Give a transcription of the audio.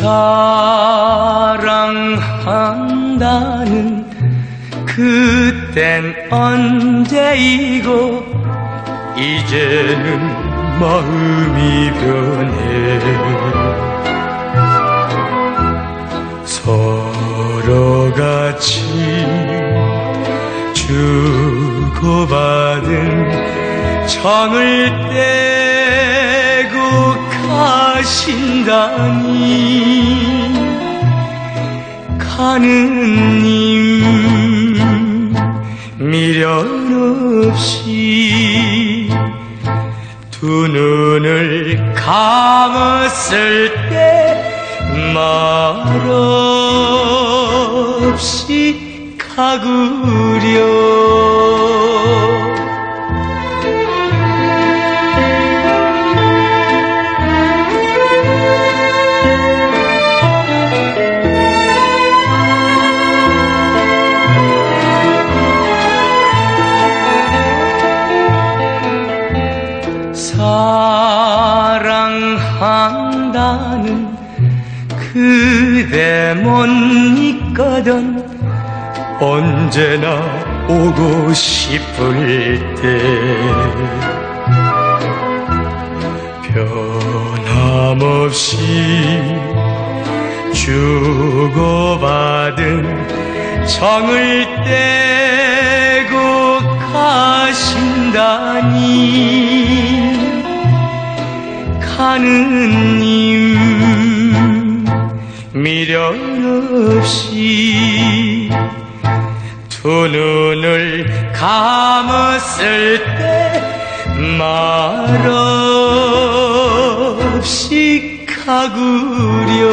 사랑한다는 그땐 언제이고 이제는 마음이 변해. 서로 같이 주고받은 정을 때 가신다니. 가는 님 미련 없이 두 눈을 감았을 때말 없이 가구려 한다는 그대 못 있거든. 언제나 오고 싶을 때 변함없이 주고받은 정을 떼고 가신다니 가는 님 미련 없이 두 눈을 감았을 때말 없이 가구려